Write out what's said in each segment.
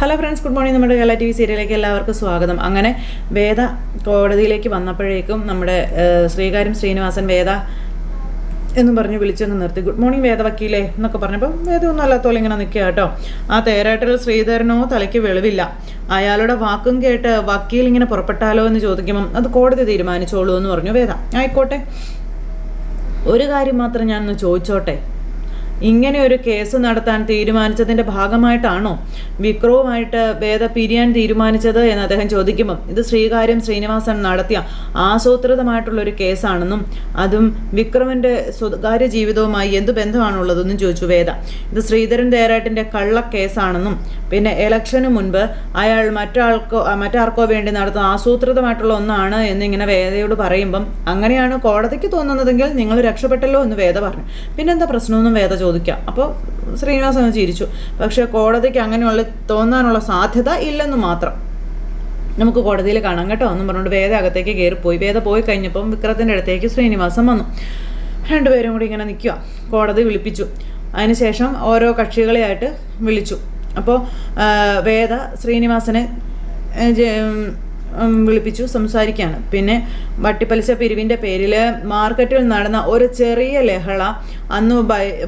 Hello friends good morning നമ്മുടെ Kerala T V സീരിയലിലേക്ക് എല്ലാവർക്കും സ്വാഗതം. അങ്ങനെ വേദ കോടതിയിലേക്ക് വന്നപ്പോഴേക്കും നമ്മുടെ ശ്രീകാര്യം ശ്രീനിവാസൻ വേദ എന്നും പറഞ്ഞ് വിളിച്ചങ്ങ് നിർത്തി. ഗുഡ് മോർണിംഗ് വേദ വക്കീലേ എന്നൊക്കെ പറഞ്ഞപ്പോൾ വേദ ഒന്നും അല്ലാത്തോളം ഇങ്ങനെ നിൽക്കുക കേട്ടോ. ആ തേരാട്ടിൽ ശ്രീധരനോ തലയ്ക്ക് വെളിവില്ല. അയാളുടെ വാക്കും കേട്ട് വക്കീൽ ഇങ്ങനെ പുറപ്പെട്ടാലോ എന്ന് ചോദിക്കുമ്പം അത് കോടതി തീരുമാനിച്ചോളൂ എന്ന് പറഞ്ഞു വേദ. ആയിക്കോട്ടെ. ഒരു കാര്യം മാത്രം ഞാനൊന്ന് ചോദിച്ചോട്ടെ? ഇങ്ങനെ ഒരു കേസ് നടത്താൻ തീരുമാനിച്ചതിന്റെ ഭാഗമായിട്ടാണോ വിക്രവുമായിട്ട് വേദ പിരിയാൻ തീരുമാനിച്ചത് എന്ന് അദ്ദേഹം ചോദിക്കുമ്പോൾ ഇത് ശ്രീകാര്യം ശ്രീനിവാസൻ നടത്തിയ ആസൂത്രിതമായിട്ടുള്ള ഒരു കേസാണെന്നും അതും വിക്രമിന്റെ സ്വകാര്യ ജീവിതവുമായി എന്ത് ബന്ധമാണുള്ളതെന്നും ചോദിച്ചു വേദ. ഇത് ശ്രീധരൻ തേരാട്ടിന്റെ കള്ള കേസാണെന്നും പിന്നെ ഇലക്ഷന് മുൻപ് അയാൾ മറ്റാൾക്കോ മറ്റാർക്കോ വേണ്ടി നടത്തുന്ന ആസൂത്രിതമായിട്ടുള്ള ഒന്നാണ് എന്നിങ്ങനെ വേദയോട് പറയുമ്പം അങ്ങനെയാണ് കോടതിക്ക് തോന്നുന്നതെങ്കിൽ നിങ്ങൾ രക്ഷപ്പെട്ടല്ലോ എന്ന് വേദ പറഞ്ഞു. പിന്നെന്താ പ്രശ്നമൊന്നും വേദ ചോദിക്കാം. അപ്പോൾ ശ്രീനിവാസൻ ചിരിച്ചു. പക്ഷേ കോടതിക്ക് അങ്ങനെയുള്ള തോന്നാനുള്ള സാധ്യത ഇല്ലെന്ന് മാത്രം. നമുക്ക് കോടതിയിൽ കാണാം കേട്ടോ. എന്നും പറഞ്ഞുകൊണ്ട് വേദ അകത്തേക്ക് കയറിപ്പോയി വേദ പോയി കഴിഞ്ഞപ്പം വിക്രത്തിന്റെ അടുത്തേക്ക് ശ്രീനിവാസം വന്നു. രണ്ടുപേരും കൂടി ഇങ്ങനെ നിൽക്കുക കോടതി വിളിപ്പിച്ചു. അതിനുശേഷം ഓരോ കക്ഷികളെയായിട്ട് വിളിച്ചു. അപ്പോൾ വേദ ശ്രീനിവാസനെ വിളിപ്പിച്ചു സംസാരിക്കുകയാണ് പിന്നെ വട്ടിപ്പലിശ പിരിവിന്റെ പേരിൽ മാർക്കറ്റിൽ നടന്ന ഒരു ചെറിയ ലഹള അന്ന്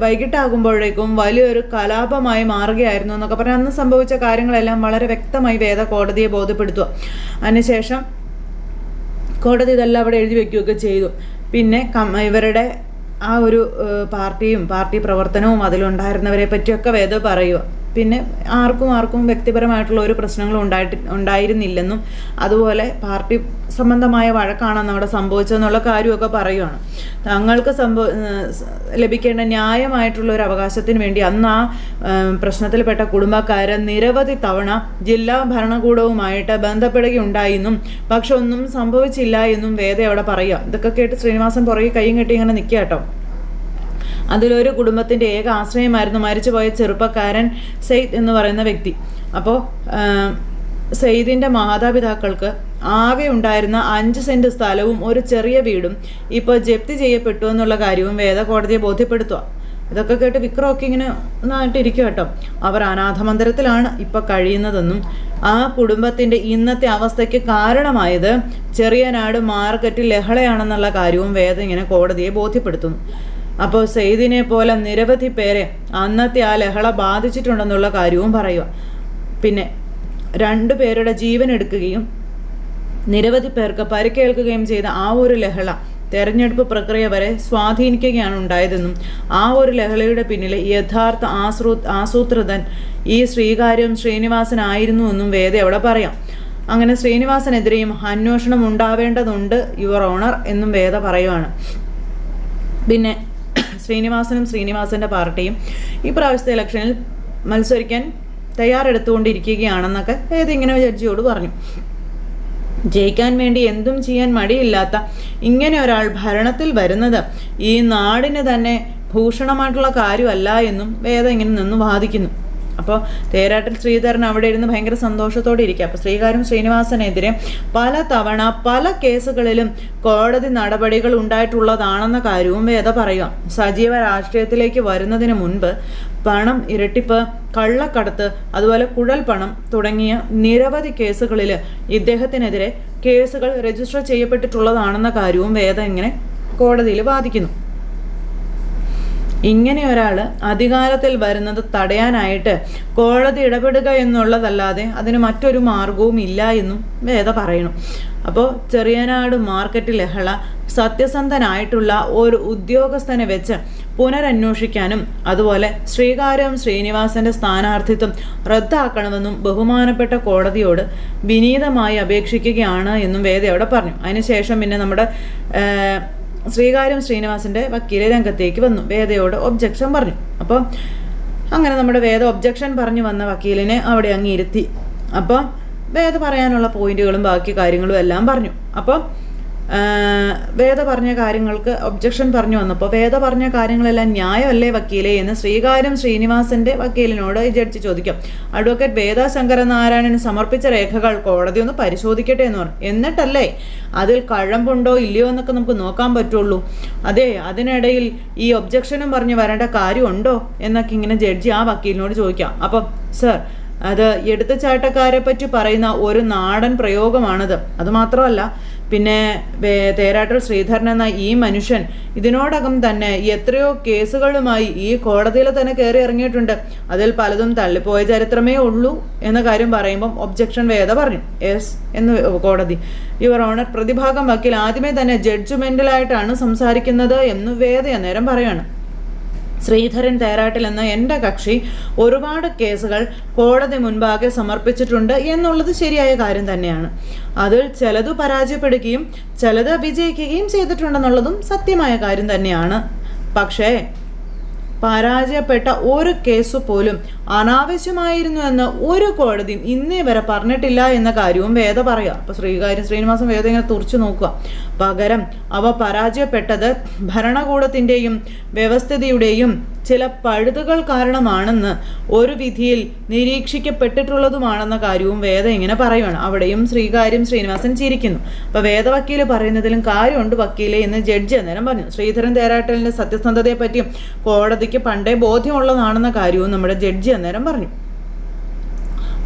വൈകിട്ടാകുമ്പോഴേക്കും വലിയൊരു കലാപമായി മാറുകയായിരുന്നു എന്നൊക്കെ പറഞ്ഞാൽ അന്ന് സംഭവിച്ച കാര്യങ്ങളെല്ലാം വളരെ വ്യക്തമായി വേദ കോടതിയെ ബോധ്യപ്പെടുത്തുക. അതിനുശേഷം കോടതി ഇതെല്ലാം അവിടെ എഴുതി വെക്കുകയൊക്കെ ചെയ്തു. പിന്നെ ഇവരുടെ ആ ഒരു പാർട്ടിയും പാർട്ടി പ്രവർത്തനവും അതിലുണ്ടായിരുന്നവരെ പറ്റിയൊക്കെ വേദ പറയുക. പിന്നെ ആർക്കും ആർക്കും വ്യക്തിപരമായിട്ടുള്ള ഒരു പ്രശ്നങ്ങളും ഉണ്ടായിട്ട് ഉണ്ടായിരുന്നില്ലെന്നും അതുപോലെ പാർട്ടി സംബന്ധമായ വഴക്കാണെന്ന് അവിടെ സംഭവിച്ചതെന്നുള്ള കാര്യമൊക്കെ പറയുവാണ്. തങ്ങൾക്ക് സംഭവ ലഭിക്കേണ്ട ന്യായമായിട്ടുള്ള ഒരു അവകാശത്തിന് വേണ്ടി അന്ന് ആ പ്രശ്നത്തിൽപ്പെട്ട കുടുംബക്കാര് നിരവധി തവണ ജില്ലാ ഭരണകൂടവുമായിട്ട് ബന്ധപ്പെടുകയുണ്ടായെന്നും പക്ഷെ ഒന്നും സംഭവിച്ചില്ല എന്നും വേദ അവിടെ പറയുക ഇതൊക്കെ കേട്ട് ശ്രീനിവാസൻ പുറകെ കൈയും കെട്ടി ഇങ്ങനെ നിൽക്കുക കേട്ടോ അതിലൊരു കുടുംബത്തിന്റെ ഏക ആശ്രയമായിരുന്നു മരിച്ചുപോയ ചെറുപ്പക്കാരൻ സെയ്ദ് എന്ന് പറയുന്ന വ്യക്തി. അപ്പോൾ സെയ്ദിന്റെ മാതാപിതാക്കൾക്ക് ആകെ ഉണ്ടായിരുന്ന അഞ്ച് സെന്റ് സ്ഥലവും ഒരു ചെറിയ വീടും ഇപ്പോൾ ജപ്തി ചെയ്യപ്പെട്ടു എന്നുള്ള കാര്യവും വേദ കോടതിയെ ബോധ്യപ്പെടുത്തുക. ഇതൊക്കെ കേട്ട് വിക്രമൊക്കെ ഇങ്ങനെ ഒന്നായിട്ടിരിക്കും കേട്ടോ. അവർ അനാഥമന്ദിരത്തിലാണ് ഇപ്പോൾ കഴിയുന്നതെന്നും ആ കുടുംബത്തിന്റെ ഇന്നത്തെ അവസ്ഥയ്ക്ക് കാരണമായത് ചെറിയനാട് മാർക്കറ്റ് ലഹളയാണെന്നുള്ള കാര്യവും വേദ ഇങ്ങനെ കോടതിയെ ബോധ്യപ്പെടുത്തുന്നു. അപ്പോൾ സെയ്ദിനെ പോലെ നിരവധി പേരെ അന്നത്തെ ആ ലഹള ബാധിച്ചിട്ടുണ്ടെന്നുള്ള കാര്യവും പറയുക പിന്നെ രണ്ടു പേരുടെ ജീവൻ എടുക്കുകയും നിരവധി പേർക്ക് പരിക്കേൽക്കുകയും ചെയ്ത ആ ഒരു ലഹള തെരഞ്ഞെടുപ്പ് പ്രക്രിയ വരെ സ്വാധീനിക്കുകയാണ് ഉണ്ടായതെന്നും ആ ഒരു ലഹളയുടെ പിന്നിലെ യഥാർത്ഥ ആസൂ ആസൂത്രിതൻ ഈ ശ്രീകാര്യം ശ്രീനിവാസനായിരുന്നു എന്നും വേദ അവിടെ പറയാം. അങ്ങനെ ശ്രീനിവാസനെതിരെയും അന്വേഷണം ഉണ്ടാവേണ്ടതുണ്ട് യുവർ ഓണർ എന്നും വേദ പറയുവാണ്. പിന്നെ ശ്രീനിവാസനും ശ്രീനിവാസന്റെ പാർട്ടിയും ഈ പ്രാവശ്യത്തെ ഇലക്ഷനിൽ മത്സരിക്കാൻ തയ്യാറെടുത്തുകൊണ്ടിരിക്കുകയാണെന്നൊക്കെ ഏതിങ്ങനെ ജഡ്ജിയോട് പറഞ്ഞു. ജയിക്കാൻ വേണ്ടി എന്തും ചെയ്യാൻ മടിയില്ലാത്ത ഇങ്ങനെ ഒരാൾ ഭരണത്തിൽ വരുന്നത് ഈ നാടിന് തന്നെ ഭൂഷണമായിട്ടുള്ള കാര്യമല്ല എന്നും വേദ ഇങ്ങനെ നിന്ന് വാദിക്കുന്നു. അപ്പോൾ തേരാട്ടിൽ ശ്രീധരൻ അവിടെ ഇരുന്ന് ഭയങ്കര സന്തോഷത്തോടെ ഇരിക്കുക. അപ്പോൾ ശ്രീകാര്യം ശ്രീനിവാസനെതിരെ പല തവണ പല കേസുകളിലും കോടതി നടപടികൾ ഉണ്ടായിട്ടുള്ളതാണെന്ന കാര്യവും വേദ പറയുക. സജീവ രാഷ്ട്രീയത്തിലേക്ക് വരുന്നതിന് മുൻപ് പണം ഇരട്ടിപ്പ് കള്ളക്കടത്ത് അതുപോലെ കുഴൽ പണം തുടങ്ങിയ നിരവധി കേസുകളിൽ ഇദ്ദേഹത്തിനെതിരെ കേസുകൾ രജിസ്റ്റർ ചെയ്യപ്പെട്ടിട്ടുള്ളതാണെന്ന കാര്യവും വേദ ഇങ്ങനെ കോടതിയിൽ വാദിക്കുന്നു. ഇങ്ങനെ ഒരാൾ അധികാരത്തിൽ വരുന്നത് തടയാനായിട്ട് കോടതി ഇടപെടുക എന്നുള്ളതല്ലാതെ അതിന് മറ്റൊരു മാർഗവും ഇല്ല എന്നും വേദ പറയണം അപ്പോൾ ചെറിയനാട് മാർക്കറ്റ് ലഹള സത്യസന്ധനായിട്ടുള്ള ഒരു ഉദ്യോഗസ്ഥനെ വെച്ച് പുനരന്വേഷിക്കാനും അതുപോലെ ശ്രീകാര്യം ശ്രീനിവാസന്റെ സ്ഥാനാർത്ഥിത്വം റദ്ദാക്കണമെന്നും ബഹുമാനപ്പെട്ട കോടതിയോട് വിനീതമായി അപേക്ഷിക്കുകയാണ് എന്നും വേദ അവിടെ പറഞ്ഞു. അതിനുശേഷം പിന്നെ നമ്മുടെ ശ്രീകാര്യം ശ്രീനിവാസിന്റെ വക്കീല രംഗത്തേക്ക് വന്നു. വേദയോട് ഒബ്ജക്ഷൻ പറഞ്ഞു. അപ്പോൾ അങ്ങനെ നമ്മുടെ വേദ ഒബ്ജക്ഷൻ പറഞ്ഞു വന്ന വക്കീലിനെ അവിടെ അങ്ങ് ഇരുത്തി. അപ്പം വേദ പറയാനുള്ള പോയിന്റുകളും ബാക്കി കാര്യങ്ങളും എല്ലാം പറഞ്ഞു. അപ്പം ആ, വേദ പറഞ്ഞ കാര്യങ്ങൾക്ക് ഒബ്ജക്ഷൻ പറഞ്ഞു വന്നപ്പോൾ വേദ പറഞ്ഞ കാര്യങ്ങളെല്ലാം ന്യായമല്ലേ വക്കീലേ എന്ന് ശ്രീകാര്യം ശ്രീനിവാസന്റെ വക്കീലിനോട് ജഡ്ജി ചോദിക്കും. അഡ്വക്കേറ്റ് വേദ ശങ്കരനാരായണൻ സമർപ്പിച്ച രേഖകൾ കോടതി ഒന്ന് പരിശോധിക്കട്ടെ എന്ന് പറഞ്ഞു. എന്നിട്ടല്ലേ? അതിൽ കഴമ്പുണ്ടോ ഇല്ലയോ എന്നൊക്കെ നമുക്ക് നോക്കാൻ പറ്റുള്ളൂ. അതെ അതിനിടയിൽ ഈ ഒബ്ജക്ഷനും പറഞ്ഞു വരേണ്ട കാര്യമുണ്ടോ എന്നൊക്കെ ഇങ്ങനെ ജഡ്ജി ആ വക്കീലിനോട് ചോദിക്കാം അപ്പം സർ അത് എടുത്തുചാട്ടക്കാരെ പറ്റി പറയുന്ന ഒരു നാടൻ പ്രയോഗമാണിത്. അതുമാത്രമല്ല പിന്നെ തേരാട്ടൽ ശ്രീധരൻ എന്ന ഈ മനുഷ്യൻ ഇതിനോടകം തന്നെ എത്രയോ കേസുകളുമായി ഈ കോടതിയിൽ തന്നെ കയറി ഇറങ്ങിയിട്ടുണ്ട്. അതിൽ പലതും തള്ളിപ്പോയ ചരിത്രമേ ഉള്ളൂ എന്ന കാര്യം പറയുമ്പം ഒബ്ജക്ഷൻ വേദ പറഞ്ഞു. യെസ് എന്ന് കോടതി. യുവർ ഓണർ പ്രതിഭാഗം വക്കീൽ ആദ്യമേ തന്നെ ജഡ്ജ്മെന്റലായിട്ടാണ് സംസാരിക്കുന്നത് എന്ന് വേദ അന്നേരം പറയാണ്. ശ്രീധരൻ തേരാട്ടിൽ എന്ന എന്റെ കക്ഷി ഒരുപാട് കേസുകൾ കോടതി മുൻപാകെ സമർപ്പിച്ചിട്ടുണ്ട് എന്നുള്ളത് ശരിയായ കാര്യം തന്നെയാണ്. അതിൽ ചിലത് പരാജയപ്പെടുകയും ചിലത് വിജയിക്കുകയും ചെയ്തിട്ടുണ്ടെന്നുള്ളതും സത്യമായ കാര്യം തന്നെയാണ്. പക്ഷേ പരാജയപ്പെട്ട ഒരു കേസ് പോലും അനാവശ്യമായിരുന്നു എന്ന് ഒരു കോടതിയും ഇന്നേ വരെ പറഞ്ഞിട്ടില്ല എന്ന കാര്യവും വേദ പറയുക. അപ്പൊ ശ്രീകാര്യം ശ്രീനിവാസൻ വേദ ഇങ്ങനെ തുറച്ചു നോക്കുക. പകരം അവ പരാജയപ്പെട്ടത് ഭരണകൂടത്തിന്റെയും വ്യവസ്ഥിതിയുടെയും ചില പഴുതുകൾ കാരണമാണെന്ന് ഒരു വിധിയിൽ നിരീക്ഷിക്കപ്പെട്ടിട്ടുള്ളതുമാണെന്ന കാര്യവും വേദ ഇങ്ങനെ പറയുകയാണ് അവിടെയും ശ്രീകാര്യം ശ്രീനിവാസൻ ചിരിക്കുന്നു. അപ്പൊ വേദവക്കീൽ പറയുന്നതിലും കാര്യമുണ്ട് വക്കീലെ എന്ന് ജഡ്ജി അന്നേരം പറഞ്ഞു. ശ്രീധരൻ തേരാട്ടലിന്റെ സത്യസന്ധതയെ പറ്റിയും കോടതിക്ക് പണ്ടേ ബോധ്യമുള്ളതാണെന്ന കാര്യവും നമ്മുടെ ജഡ്ജി അന്നേരം പറഞ്ഞു.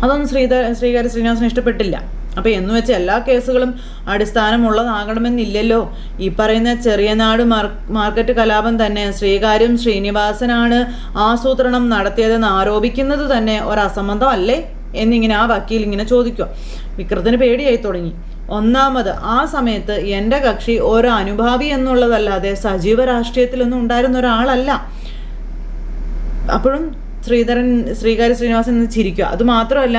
അതൊന്നും ശ്രീധ ശ്രീകാര്യ ശ്രീനിവാസന് ഇഷ്ടപ്പെട്ടില്ല. അപ്പോൾ എന്ന് വെച്ച് എല്ലാ കേസുകളും അടിസ്ഥാനമുള്ളതാകണമെന്നില്ലല്ലോ. ഈ പറയുന്ന ചെറിയ നാട് മാർക്കറ്റ് കലാപം തന്നെ ശ്രീകാര്യം ശ്രീനിവാസനാണ് ആസൂത്രണം നടത്തിയതെന്ന് ആരോപിക്കുന്നത് തന്നെ ഒരസംബന്ധം അല്ലേ എന്നിങ്ങനെ ആ വക്കീൽ ഇങ്ങനെ ചോദിക്കുക. വിക്രത്തിന് പേടിയായി തുടങ്ങി. ഒന്നാമത് ആ സമയത്ത് എന്റെ കക്ഷി ഒരു അനുഭാവി എന്നുള്ളതല്ലാതെ സജീവ രാഷ്ട്രീയത്തിലൊന്നും ഉണ്ടായിരുന്ന ഒരാളല്ല. അപ്പോഴും ശ്രീധരൻ ശ്രീകാര്യ ശ്രീനിവാസൻ എന്ന് ചിരിക്കുക. അതുമാത്രമല്ല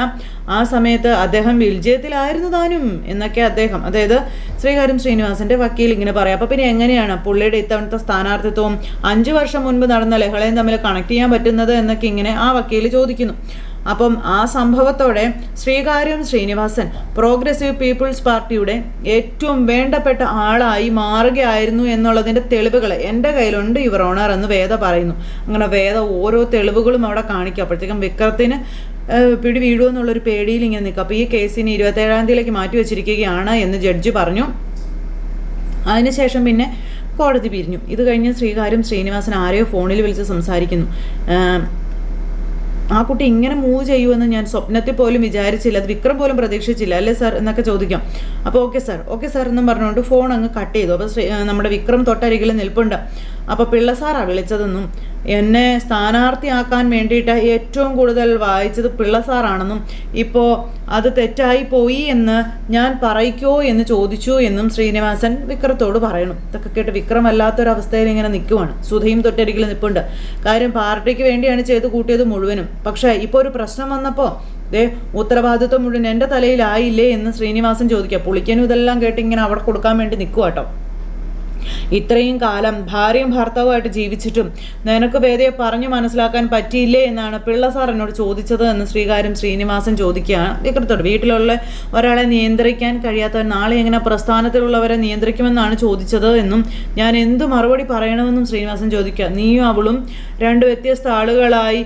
ആ സമയത്ത് അദ്ദേഹം വിൽജയത്തിലായിരുന്നു താനും എന്നൊക്കെ അദ്ദേഹം അതായത് ശ്രീകാര്യം ശ്രീനിവാസന്റെ വക്കീൽ ഇങ്ങനെ പറയാം. അപ്പൊ പിന്നെ എങ്ങനെയാണ് പുള്ളിയുടെ ഇത്തവണത്തെ സ്ഥാനാർത്ഥിത്വവും അഞ്ചു വർഷം മുൻപ് നടന്ന ലഹളയും തമ്മിൽ കണക്ട് ചെയ്യാൻ പറ്റുന്നത് എന്നൊക്കെ ഇങ്ങനെ ആ വക്കീൽ ചോദിക്കുന്നു. അപ്പം ആ സംഭവത്തോടെ ശ്രീകാര്യം ശ്രീനിവാസൻ പ്രോഗ്രസീവ് പീപ്പിൾസ് പാർട്ടിയുടെ ഏറ്റവും വേണ്ടപ്പെട്ട ആളായി മാറുകയായിരുന്നു എന്നുള്ളതിന്റെ തെളിവുകൾ എന്റെ കയ്യിലുണ്ട് യുവർ ഓണർ എന്ന് വേദ പറയുന്നു. അങ്ങനെ വേദ ഓരോ തെളിവുകളും അവിടെ കാണിക്കുക അപ്പോഴത്തേക്കും വിക്രത്തിന് പിടി വീഴുമെന്നുള്ളൊരു പേടിയിൽ ഇങ്ങനെ നിൽക്കുക അപ്പോൾ ഈ കേസിന് ഇരുപത്തേഴാം തീയതിയിലേക്ക് മാറ്റി വെച്ചിരിക്കുകയാണ് എന്ന് ജഡ്ജി പറഞ്ഞു. അതിനുശേഷം പിന്നെ കോടതി പിരിഞ്ഞു. ഇത് കഴിഞ്ഞ് ശ്രീകാര്യം ശ്രീനിവാസൻ ആരെയോ ഫോണിൽ വിളിച്ച് സംസാരിക്കുന്നു. ആ കുട്ടി ഇങ്ങനെ മൂവ് ചെയ്യുമെന്ന് ഞാൻ സ്വപ്നത്തിൽ പോലും വിചാരിച്ചില്ല. അത് വിക്രം പോലും പ്രതീക്ഷിച്ചില്ല. അല്ലേ സാർ എന്നൊക്കെ ചോദിക്കാം. അപ്പോൾ ഓക്കെ സാർ ഓക്കെ സാർ എന്നും പറഞ്ഞുകൊണ്ട് ഫോൺ അങ്ങ് കട്ട് ചെയ്തു. അപ്പോൾ നമ്മുടെ വിക്രം തൊട്ടരികിൽ നിൽപ്പുണ്ട്. അപ്പോൾ പിള്ള സാറാ വിളിച്ചതെന്നും എന്നെ സ്ഥാനാർത്ഥിയാക്കാൻ വേണ്ടിയിട്ട് ഏറ്റവും കൂടുതൽ വായിച്ചത് പിള്ള സാറാണെന്നും ഇപ്പോൾ അത് തെറ്റായി പോയി എന്ന് ഞാൻ പറയിക്കോ എന്ന് ചോദിച്ചു എന്നും ശ്രീനിവാസൻ വിക്രത്തോട് പറയണം. ഇതൊക്കെ കേട്ട് വിക്രം വല്ലാത്തൊരവസ്ഥയിൽ ഇങ്ങനെ നിൽക്കുവാണ് സുധയും തൊട്ടരികിൽ നിൽപ്പുണ്ട് കാര്യം പാർട്ടിക്ക് വേണ്ടിയാണ് ചെയ്ത് കൂട്ടിയത് മുഴുവനും. പക്ഷേ ഇപ്പോൾ ഒരു പ്രശ്നം വന്നപ്പോൾ ദേ ഉത്തരവാദിത്വം മുഴുവൻ എന്റെ തലയിലായില്ലേ എന്ന് ശ്രീനിവാസൻ ചോദിക്കുക പുളിക്കനും ഇതെല്ലാം കേട്ട് ഇങ്ങനെ അവിടെ കൊടുക്കാൻ വേണ്ടി നിൽക്കുക കേട്ടോ ഇത്രയും കാലം ഭാര്യയും ഭർത്താവുമായിട്ട് ജീവിച്ചിട്ടും നിനക്ക് വേദയെ പറഞ്ഞു മനസ്സിലാക്കാൻ പറ്റിയില്ലേ എന്നാണ് പിള്ള സാർ എന്നോട് ചോദിച്ചത് എന്ന് ശ്രീകാര്യം ശ്രീനിവാസൻ ചോദിക്കുകയാണ് ഇക്കടത്തോട് വീട്ടിലുള്ള ഒരാളെ നിയന്ത്രിക്കാൻ കഴിയാത്തവർ നാളെ എങ്ങനെ പ്രസ്ഥാനത്തിലുള്ളവരെ നിയന്ത്രിക്കുമെന്നാണ് ചോദിച്ചത് എന്നും ഞാൻ എന്തു മറുപടി പറയണമെന്നും ശ്രീനിവാസൻ ചോദിക്കുക. നീയും അവളും രണ്ട് വ്യത്യസ്ത ആളുകളായി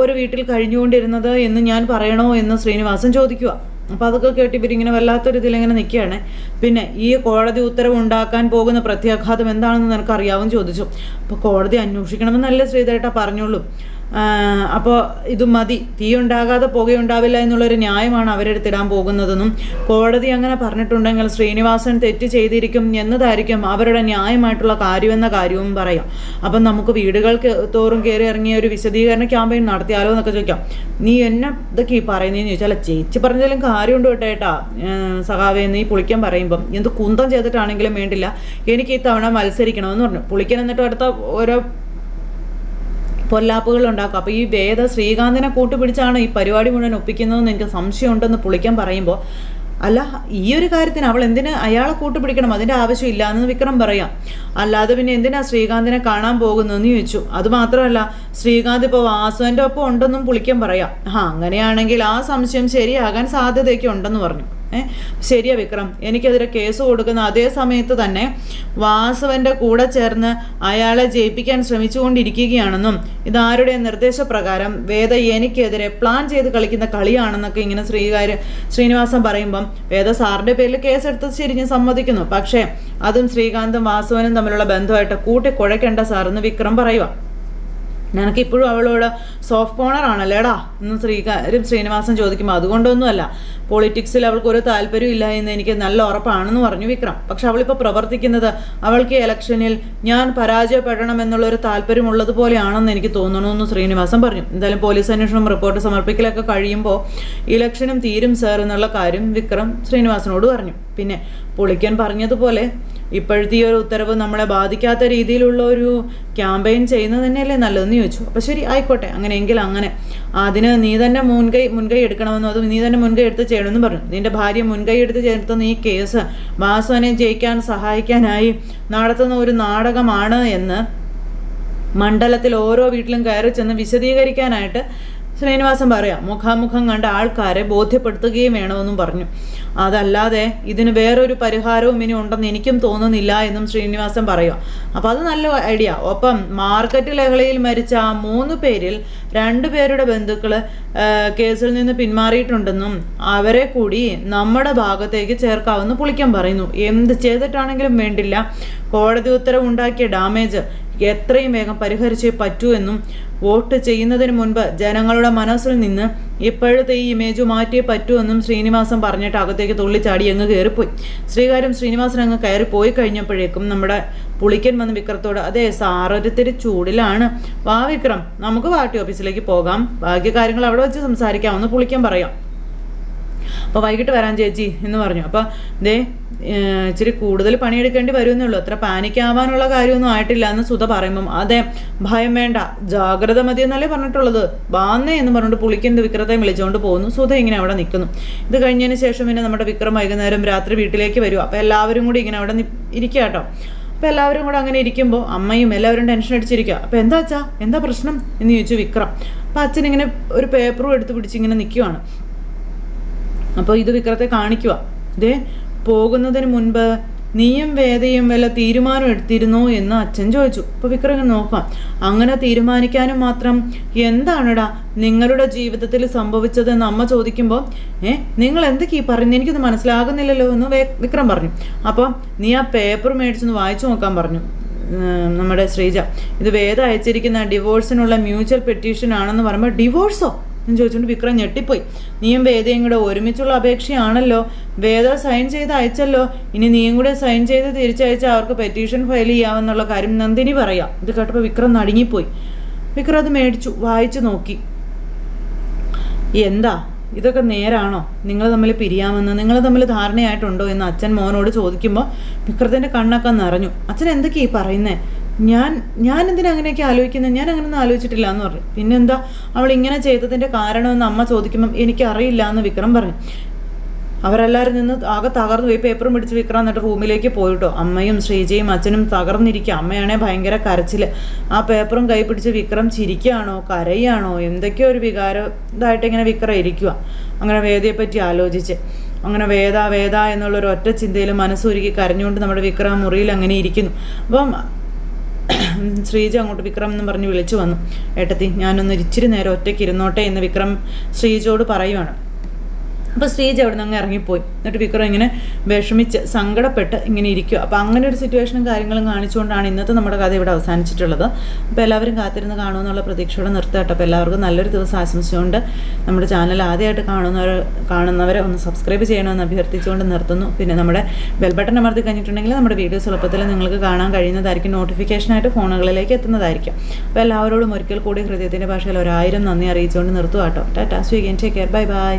ഒരു വീട്ടിൽ കഴിഞ്ഞുകൊണ്ടിരുന്നത് എന്ന് ഞാൻ പറയണോ എന്ന് ശ്രീനിവാസൻ ചോദിക്കുക. അപ്പോൾ അതൊക്കെ കേട്ട് ഇവരിങ്ങനെ വല്ലാത്തൊരു ഇതിലിങ്ങനെ നിൽക്കുകയാണ് പിന്നെ ഈ കോടതി ഉത്തരവ് ഉണ്ടാക്കാൻ പോകുന്ന പ്രത്യാഘാതം എന്താണെന്ന് നിനക്ക് അറിയാവും ചോദിച്ചു. അപ്പോൾ കോടതി അന്വേഷിക്കണമെന്നല്ലേ ശ്രീധരേട്ട പറഞ്ഞുള്ളൂ അപ്പോൾ ഇത് മതി. തീ ഉണ്ടാകാതെ പുകയുണ്ടാവില്ല എന്നുള്ളൊരു ന്യായമാണ് അവരെടുത്തിടാൻ പോകുന്നതെന്നും കോടതി അങ്ങനെ പറഞ്ഞിട്ടുണ്ടെങ്കിൽ ശ്രീനിവാസൻ തെറ്റ് ചെയ്തിരിക്കും എന്നതായിരിക്കും അവരുടെ ന്യായമായിട്ടുള്ള കാര്യമെന്ന കാര്യവും പറയാം. അപ്പം നമുക്ക് വീടുകൾക്ക് തോറും കയറി ഇറങ്ങിയ ഒരു വിശദീകരണ ക്യാമ്പയിൻ നടത്തിയാലോ എന്നൊക്കെ ചോദിക്കാം. നീ എന്നെ ഇതൊക്കെ ഈ പറയുന്നതെന്ന് ചോദിച്ചാൽ ചേച്ചി പറഞ്ഞാലും കാര്യമുണ്ട് കേട്ടേട്ടാ സഖാവേ നീ പുളിക്കാൻ പറയുമ്പം. എന്ത് കുന്തം ചെയ്തിട്ടാണെങ്കിലും വേണ്ടില്ല. എനിക്ക് ഈ തവണ മത്സരിക്കണമെന്ന് പറഞ്ഞു. പുളിക്കൻ എന്നിട്ട് അടുത്ത ഓരോ പൊല്ലാപ്പുകൾ ഉണ്ടാക്കും. അപ്പോൾ ഈ വേദ ശ്രീകാന്തിനെ കൂട്ടുപിടിച്ചാണ് ഈ പരിപാടി മുഴുവൻ ഒപ്പിക്കുന്നതെന്ന് എനിക്ക് സംശയമുണ്ടെന്ന് പുളിക്കാൻ പറയുമ്പോൾ അല്ല ഈ ഒരു കാര്യത്തിന് അവൾ എന്തിന് അയാളെ കൂട്ടുപിടിക്കണം? അതിന്റെ ആവശ്യമില്ല എന്ന് വിക്രം പറയാം. അല്ലാതെ പിന്നെ എന്തിനാ ശ്രീകാന്തിനെ കാണാൻ പോകുന്നതെന്ന് ചോദിച്ചു. അതുമാത്രമല്ല ശ്രീകാന്ത് ഇപ്പോൾ വാസുവിന്റെ ഒപ്പം ഉണ്ടെന്നും പുളിക്കാൻ പറയാം. ആ അങ്ങനെയാണെങ്കിൽ ആ സംശയം ശരിയാകാൻ സാധ്യതയൊക്കെ ഉണ്ടെന്ന് പറഞ്ഞു. ശരിയാ വിക്രം. എനിക്കെതിരെ കേസ് കൊടുക്കുന്ന അതേ സമയത്ത് തന്നെ വാസവന്റെ കൂടെ ചേർന്ന് അയാളെ ജയിപ്പിക്കാൻ ശ്രമിച്ചുകൊണ്ടിരിക്കുകയാണെന്നും ഇതാരുടെ നിർദ്ദേശപ്രകാരം വേദ എനിക്കെതിരെ പ്ലാൻ ചെയ്ത് കളിക്കുന്ന കളിയാണെന്നൊക്കെ ഇങ്ങനെ ശ്രീകാര്യ ശ്രീനിവാസൻ പറയുമ്പം വേദ സാറിന്റെ പേരിൽ കേസെടുത്തത് ശരി സമ്മതിക്കുന്നു. പക്ഷേ അതും ശ്രീകാന്തും വാസവനും തമ്മിലുള്ള ബന്ധമായിട്ട് കൂട്ടി കുഴക്കേണ്ട സാറെന്ന് വിക്രം പറയുക നിനക്ക് ഇപ്പോഴും അവളോട് സോഫ്റ്റ് കോർണർ ആണല്ലേടാ എന്ന് ശ്രീകാര്യം ശ്രീനിവാസൻ ചോദിക്കുമ്പോൾ അതുകൊണ്ടൊന്നുമല്ല. പൊളിറ്റിക്സിൽ അവൾക്ക് ഒരു താല്പര്യം ഇല്ല എന്ന് എനിക്ക് നല്ല ഉറപ്പാണെന്ന് പറഞ്ഞു വിക്രം. പക്ഷെ അവളിപ്പോൾ പ്രവർത്തിക്കുന്നത് അവൾക്ക് ഇലക്ഷനിൽ ഞാൻ പരാജയപ്പെടണം എന്നുള്ളൊരു താല്പര്യമുള്ളത് പോലെയാണെന്ന് എനിക്ക് തോന്നണമെന്ന് ശ്രീനിവാസൻ പറഞ്ഞു. എന്തായാലും പോലീസ് അന്വേഷണം റിപ്പോർട്ട് സമർപ്പിക്കലൊക്കെ കഴിയുമ്പോൾ ഇലക്ഷനും തീരും സാർ എന്നുള്ള കാര്യം വിക്രം ശ്രീനിവാസനോട് പറഞ്ഞു. പിന്നെ പുളിക്കൻ പറഞ്ഞതുപോലെ ഇപ്പോഴത്തെ ഈ ഒരു ഉത്തരവ് നമ്മളെ ബാധിക്കാത്ത രീതിയിലുള്ള ഒരു ക്യാമ്പയിൻ ചെയ്യുന്നത് തന്നെയല്ലേ നല്ലതെന്ന് ചോദിച്ചു. അപ്പോൾ ശരി ആയിക്കോട്ടെ. അങ്ങനെയെങ്കിൽ അങ്ങനെ. അതിന് നീ തന്നെ മുൻകൈ മുൻകൈ എടുക്കണമെന്നും അത് നീ തന്നെ മുൻകൈ എടുത്ത് ചെയ്യണമെന്നും പറഞ്ഞു. നിന്റെ ഭാര്യ മുൻകൈ എടുത്ത് ചേർത്തുന്ന ഈ കേസ് വാസുവിനെ ജയിക്കാൻ സഹായിക്കാനായി നടത്തുന്ന ഒരു നാടകമാണ് എന്ന് മണ്ഡലത്തിൽ ഓരോ വീട്ടിലും കയറി ചെന്ന് വിശദീകരിക്കാനായിട്ട് ശ്രീനിവാസൻ പറയാം മുഖാമുഖം കണ്ട ആൾക്കാരെ ബോധ്യപ്പെടുത്തുകയും വേണമെന്നും പറഞ്ഞു. അതല്ലാതെ ഇതിന് വേറൊരു പരിഹാരവും ഇനി ഉണ്ടെന്ന് എനിക്കും തോന്നുന്നില്ല എന്നും ശ്രീനിവാസൻ പറയുക. അപ്പോൾ അത് നല്ല ഐഡിയ. ഒപ്പം മാർക്കറ്റ് ലഹളയിൽ മരിച്ച ആ മൂന്ന് പേരിൽ രണ്ടു പേരുടെ ബന്ധുക്കൾ കേസിൽ നിന്ന് പിന്മാറിയിട്ടുണ്ടെന്നും അവരെ കൂടി നമ്മുടെ ഭാഗത്തേക്ക് ചേർക്കാമെന്ന് പുളിക്കാൻ പറയുന്നു. എന്ത് ചെയ്തിട്ടാണെങ്കിലും വേണ്ടില്ല. കോടതി ഉത്തരവുണ്ടാക്കിയ ഡാമേജ് എത്രയും വേഗം പരിഹരിച്ചേ പറ്റൂ എന്നും വോട്ട് ചെയ്യുന്നതിന് മുൻപ് ജനങ്ങളുടെ മനസ്സിൽ നിന്ന് ഇപ്പോഴത്തെ ഈ ഇമേജ് മാറ്റിയേ പറ്റൂ എന്നും ശ്രീനിവാസൻ പറഞ്ഞിട്ട് അകത്തേക്ക് തുള്ളിച്ചാടി അങ്ങ് കയറിപ്പോയി. ശ്രീകാര്യം ശ്രീനിവാസൻ അങ്ങ് കയറി പോയി കഴിഞ്ഞപ്പോഴേക്കും നമ്മുടെ പുളിക്കൻ വന്ന് വിക്രത്തോട് അതെ സാറൊരുത്തിരി ചൂടിലാണ്. വാ വിക്രം നമുക്ക് പാർട്ടി ഓഫീസിലേക്ക് പോകാം. ബാക്കി കാര്യങ്ങൾ അവിടെ വെച്ച് സംസാരിക്കാമെന്ന് പുളിക്കൻ പറയാം. അപ്പോൾ വൈകിട്ട് വരാൻ ചേച്ചി എന്ന് പറഞ്ഞു. അപ്പോൾ ദേ ഇച്ചിരി കൂടുതൽ പണിയെടുക്കേണ്ടി വരുമെന്നേ ഉള്ളൂ അത്ര പാനിക്കാവാനുള്ള കാര്യമൊന്നും ആയിട്ടില്ല എന്ന് സുധ പറയുമ്പം. അതെ ഭയം വേണ്ട. ജാഗ്രത മതി എന്നല്ലേ പറഞ്ഞിട്ടുള്ളത്. വാന്നേ എന്ന് പറഞ്ഞിട്ട് പുളിക്കുന്നത് വിക്രത്തെ വിളിച്ചുകൊണ്ട് പോകുന്നു. സുധ ഇങ്ങനെ അവിടെ നിൽക്കുന്നു. ഇത് കഴിഞ്ഞതിന് ശേഷം പിന്നെ നമ്മുടെ വിക്രം വൈകുന്നേരം രാത്രി വീട്ടിലേക്ക് വരും. അപ്പോൾ എല്ലാവരും കൂടി ഇങ്ങനെ അവിടെ ഇരിക്കുക കേട്ടോ. അപ്പോൾ എല്ലാവരും കൂടെ അങ്ങനെ ഇരിക്കുമ്പോൾ അമ്മയും എല്ലാവരും ടെൻഷൻ അടിച്ചിരിക്കുക അപ്പോൾ എന്താ അച്ഛാ? എന്താ പ്രശ്നം? എന്ന് ചോദിച്ചു വിക്രം. അപ്പോൾ അച്ഛൻ ഇങ്ങനെ ഒരു പേപ്പറും എടുത്ത് പിടിച്ച് ഇങ്ങനെ നിൽക്കുവാണ് അപ്പോൾ ഇത് വിക്രത്തെ കാണിക്കുക ദേ പോകുന്നതിന് മുൻപ് നീയും വേദയും വല്ല തീരുമാനം എടുത്തിരുന്നോ എന്ന് അച്ഛൻ ചോദിച്ചു. അപ്പോൾ വിക്രം നോക്കാം അങ്ങനെ തീരുമാനിക്കാനും മാത്രം എന്താണടാ നിങ്ങളുടെ ജീവിതത്തിൽ സംഭവിച്ചതെന്ന് അമ്മ ചോദിക്കുമ്പോൾ ഏ നിങ്ങൾ എന്തൊക്കെ ഈ പറയുന്നത് എനിക്കൊന്നും മനസ്സിലാകുന്നില്ലല്ലോ എന്ന് വിക്രം പറഞ്ഞു. അപ്പോൾ നീ ആ പേപ്പർ മേടിച്ചൊന്ന് വായിച്ചു നോക്കാൻ പറഞ്ഞു. നമ്മുടെ ശ്രീജ. ഇത് വേദ അയച്ചിരിക്കുന്ന ഡിവോഴ്സിനുള്ള മ്യൂച്വൽ പെറ്റീഷൻ ആണെന്ന് പറയുമ്പോൾ ഡിവോഴ്സോ? എന്ന് ചോദിച്ചുകൊണ്ട് വിക്രം ഞെട്ടിപ്പോയി. നീയും വേദയും കൂടെ ഒരുമിച്ചുള്ള അപേക്ഷയാണല്ലോ. വേദ സൈൻ ചെയ്ത് അയച്ചല്ലോ. ഇനി നീയും കൂടെ സൈൻ ചെയ്ത് തിരിച്ചയച്ചാൽ അവർക്ക് പെറ്റീഷൻ ഫയൽ ചെയ്യാമെന്നുള്ള കാര്യം നന്ദിനി പറയാം. ഇത് കേട്ടപ്പോൾ വിക്രം നടുങ്ങിപ്പോയി. വിക്രം അത് മേടിച്ചു വായിച്ചു നോക്കി. എന്താ? ഇതൊക്കെ നേരാണോ? നിങ്ങൾ തമ്മിൽ പിരിയാമെന്ന്? നിങ്ങൾ തമ്മിൽ ധാരണയായിട്ടുണ്ടോ? എന്ന് അച്ഛൻ മോനോട് ചോദിക്കുമ്പോൾ വിക്രത്തിന്റെ കണ്ണൊക്കെ നിറഞ്ഞു. അച്ഛൻ എന്തൊക്കെയാ ഈ പറയുന്നേ? ഞാൻ ഞാൻ എന്തിനാ അങ്ങനെയൊക്കെ ആലോചിക്കുന്നത് ഞാൻ അങ്ങനെയൊന്നും ആലോചിച്ചിട്ടില്ല എന്ന് പറഞ്ഞു. പിന്നെന്താ? അവൾ ഇങ്ങനെ ചെയ്തതിന്റെ കാരണമെന്ന് അമ്മ ചോദിക്കുമ്പം എനിക്കറിയില്ല എന്ന് വിക്രം പറഞ്ഞു. അവരെല്ലാവരും നിന്ന് ആകെ തകർന്നു പോയി. പേപ്പറും പിടിച്ച് വിക്രം എന്നിട്ട് റൂമിലേക്ക് പോയിട്ടോ. അമ്മയും ശ്രീജയും അച്ഛനും തകർന്നിരിക്കുക. അമ്മയാണെ ഭയങ്കര കരച്ചിൽ ആ പേപ്പറും കൈ പിടിച്ച് വിക്രം ചിരിക്കുകയാണോ? കരയാണോ? എന്തൊക്കെയോ ഒരു വികാരം ഇതായിട്ട് ഇങ്ങനെ വിക്രം ഇരിക്കുക. അങ്ങനെ വേദയെപ്പറ്റി ആലോചിച്ച്. അങ്ങനെ വേദ വേദ എന്നുള്ളൊരു ഒറ്റ ചിന്തയിൽ മനസ്സുരുക്കി കരഞ്ഞുകൊണ്ട് നമ്മുടെ വിക്രം മുറിയിൽ അങ്ങനെ ഇരിക്കുന്നു. അപ്പം ശ്രീജ അങ്ങോട്ട് വിക്രം എന്ന് പറഞ്ഞ് വിളിച്ചു വന്നു. ഏട്ടത്തി ഞാനൊന്ന് ഇച്ചിരി നേരം ഒറ്റയ്ക്ക് ഇരുന്നോട്ടെ എന്ന് വിക്രം ശ്രീജയോട് പറയുവാണ്. അപ്പോൾ സ്റ്റേജ് അവിടെ നിന്ന് അങ്ങ് ഇറങ്ങിപ്പോയി. എന്നിട്ട് വിക്രം ഇങ്ങനെ വിഷമിച്ച് സങ്കടപ്പെട്ട് ഇങ്ങനെ ഇരിക്കുക അപ്പോൾ അങ്ങനെ ഒരു സിറ്റുവേഷനും കാര്യങ്ങളും കാണിച്ചുകൊണ്ടാണ് ഇന്നത്തെ നമ്മുടെ കഥ ഇവിടെ അവസാനിച്ചിട്ടുള്ളത്. അപ്പോൾ എല്ലാവരും കാത്തിരുന്ന് കാണുമെന്നുള്ള പ്രതീക്ഷയോടെ നിർത്തട്ടെ അപ്പോൾ എല്ലാവർക്കും നല്ലൊരു ദിവസം ആശംസിച്ചുകൊണ്ട് നമ്മുടെ ചാനൽ ആദ്യമായിട്ട് കാണുന്നവർ കാണുന്നവരെ ഒന്ന് സബ്സ്ക്രൈബ് ചെയ്യണമെന്ന് അഭ്യർത്ഥിച്ചുകൊണ്ട് നിർത്തുന്നു. പിന്നെ നമ്മുടെ ബെൽ ബട്ടൺ അമർത്തി കഴിഞ്ഞിട്ടുണ്ടെങ്കിൽ നമ്മുടെ വീഡിയോസ് എളുപ്പത്തിൽ നിങ്ങൾക്ക് കാണാൻ കഴിയുന്നതായിരിക്കും. നോട്ടിഫിക്കേഷനായിട്ട് ഫോണുകളിലേക്ക് എത്തുന്നതായിരിക്കും. അപ്പോൾ എല്ലാവരോടും ഒരിക്കൽ കൂടി ഹൃദയത്തിന്റെ ഭാഷയിൽ ഒരായിരം നന്ദി അറിയിച്ചുകൊണ്ട് നിർത്തുക കേട്ടോ. ടാറ്റാ സ്വീകൻ ടേക്ക് കെയർ ബൈ ബൈ